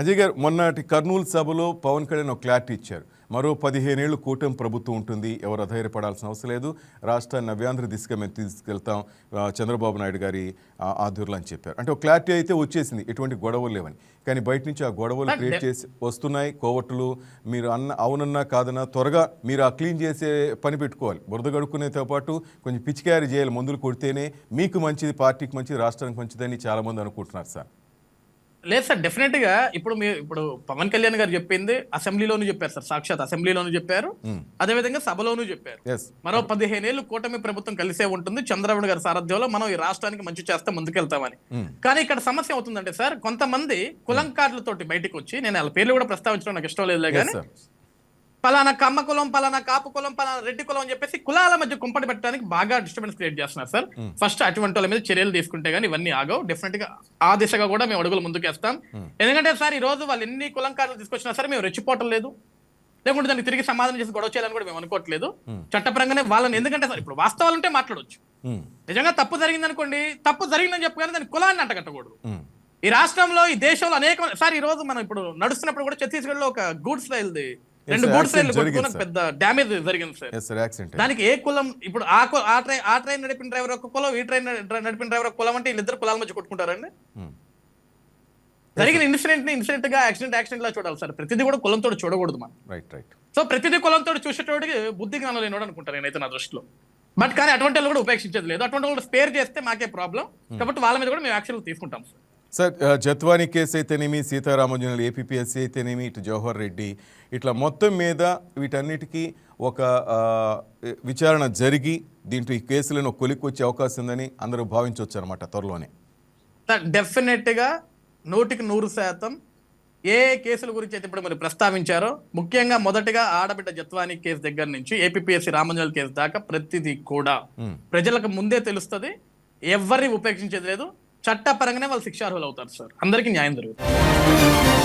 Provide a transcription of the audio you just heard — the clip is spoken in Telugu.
అజయ్ గారు మొన్నటి కర్నూలు సభలో పవన్ కళ్యాణ్ ఒక క్లారిటీ ఇచ్చారు. మరో పదిహేనేళ్ళు కూటమి ప్రభుత్వం ఉంటుంది ఎవరు అధైర్యపడాల్సిన అవసరం లేదు రాష్ట్రాన్ని నవ్యాంధ్ర దిశగా మేము తీసుకెళ్తాం చంద్రబాబు నాయుడు గారి ఆధ్వర్యంలో అని చెప్పారు. అంటే ఒక క్లారిటీ అయితే వచ్చేసింది ఎటువంటి గొడవలు లేవని. కానీ బయట నుంచి ఆ గొడవలు క్రియేట్ చేసి వస్తున్నాయి కోవట్లు మీరు అన్న అవునన్నా కాదన్నా త్వరగా మీరు ఆ క్లీన్ చేసే పని పెట్టుకోవాలి. బురద గడుక్కునేతో పాటు కొంచెం పిచికారీ చేయాలి మందులు కొడితేనే మీకు మంచిది పార్టీకి మంచిది రాష్ట్రానికి మంచిదని చాలామంది అనుకుంటున్నారు సార్. లేదు సార్ డెఫినెట్గా ఇప్పుడు మీరు ఇప్పుడు పవన్ కళ్యాణ్ గారు చెప్పింది అసెంబ్లీలోనూ చెప్పారు సార్ సాక్షాత్ అసెంబ్లీలోనూ చెప్పారు అదే విధంగా సభలోనూ చెప్పారు. మరో పదిహేనేళ్ళు కూటమి ప్రభుత్వం కలిసే ఉంటుంది చంద్రబాబు గారి సారథ్యంలో మనం ఈ రాష్ట్రానికి మంచి చేస్తే ముందుకెళ్తామని. కానీ ఇక్కడ సమస్య అవుతుందంటే సార్ కొంతమంది కులం కార్డులతోటి బయటకు వచ్చి నేను వాళ్ళ పేర్లు కూడా ప్రస్తావించడం నాకు ఇష్టం లేదులే కానీ పలానా కమ్మ కులం పలానా కాపు కులం పలానా రెడ్డి కులం అని చెప్పేసి కులాల మధ్య కుంపటి పెట్టడానికి బాగా డిస్టర్బెన్స్ క్రియేట్ చేస్తున్నారు సార్. ఫస్ట్ అటువంటి వాళ్ళ మీద చర్యలు తీసుకుంటే గానీ ఇవన్నీ ఆగవు. డెఫినెట్గా ఆ దిశగా కూడా మేము అడుగులు ముందుకేస్తాం. ఎందుకంటే సార్ ఈ రోజు వాళ్ళు ఎన్ని కులం కార్డులు తీసుకొచ్చినా సరే మేము రెచ్చిపోవటం లేదు. లేకుంటే దానికి తిరిగి సమాధానం చేసి గొడవ చేయాలని కూడా మేము అనుకోవట్లేదు. చట్టపరంగానే వాళ్ళని ఎందుకంటే సార్ ఇప్పుడు వాస్తవాలంటే మాట్లాడవచ్చు ఉమ్, నిజంగా తప్పు జరిగింది అనుకోండి తప్పు జరిగిందని చెప్పగానే దాని కులాన్ని అంటగట్టకూడదు. ఈ రాష్ట్రంలో ఈ దేశంలో అనేక సార్ ఈ రోజు మనం ఇప్పుడు నడుస్తున్నప్పుడు కూడా ఛత్తీస్గఢ్లో ఒక గూడ్స్ రైల్ది రెండు sir, గూడ్స్ రైలు accident జరిగింది, కొట్టుకుని పెద్ద డ్యామేజ్ జరిగింది సార్ దానికి ఏ కులం ఇప్పుడు ఆ ఆ ట్రైన్ ఆ ట్రైన్ నడిపిన డ్రైవర్ ఒక కులం ఈ ట్రైన్ నడి- నడిపిన డ్రైవర్ ఒక కులం అంటే వీళ్ళిద్దరు కులాల మధ్య కొట్టుకుంటారండి. ఉమ్. జరిగిన ఇన్సిడెంట్ని ఇన్సిడెంట్గా యాక్సిడెంట్ యాక్సిడెంట్ లా చూడాలి సార్ ప్రతిదీ కూడా కులంతో చూడకూడదు మనం. రైట్ రైట్ సో ప్రతిదీ కులంతో చూసేటోడికి బుద్ధి జ్ఞానం లేనోడు అనుకుంటాను నేనైతే నా దృష్టిలో. బట్ కానీ అటువంటి వాళ్ళు కూడా ఉపేక్షించేది లేదు. అటువంటి వాళ్ళు స్పేర్ చేస్తే మాకే ప్రాబ్లం కాబట్టి వాళ్ళ మీద కూడా మేము యాక్షన్ తీసుకుంటాం సార్ సార్ జత్వాని కేసు అయితేనేమి సీతారామజనులు ఏపీఎస్సీ అయితేనేమి ఇటు జవహర్ రెడ్డి ఇట్లా మొత్తం మీద వీటన్నిటికీ ఒక విచారణ జరిగి దీంట్లో ఈ కేసులను కొలిక్కి వచ్చే అవకాశం ఉందని అందరూ భావించవచ్చు అనమాట త్వరలోనే. డెఫినెట్గా నూటికి నూరు శాతం ఏ కేసుల గురించి అయితే ఇప్పుడు మీరు ప్రస్తావించారో ముఖ్యంగా మొదటగా ఆడబిడ్డ జత్వాని కేసు దగ్గర నుంచి ఏపీఎస్సీ రామంజల్ కేసు దాకా ప్రతిదీ కూడా. ప్రజలకు ముందే తెలుస్తుంది. ఎవరిని ఉపేక్షించేది లేదు. చట్టపరంగానే వాళ్ళు శిక్షార్హులు అవుతారు సార్. అందరికీ న్యాయం జరుగుతుంది.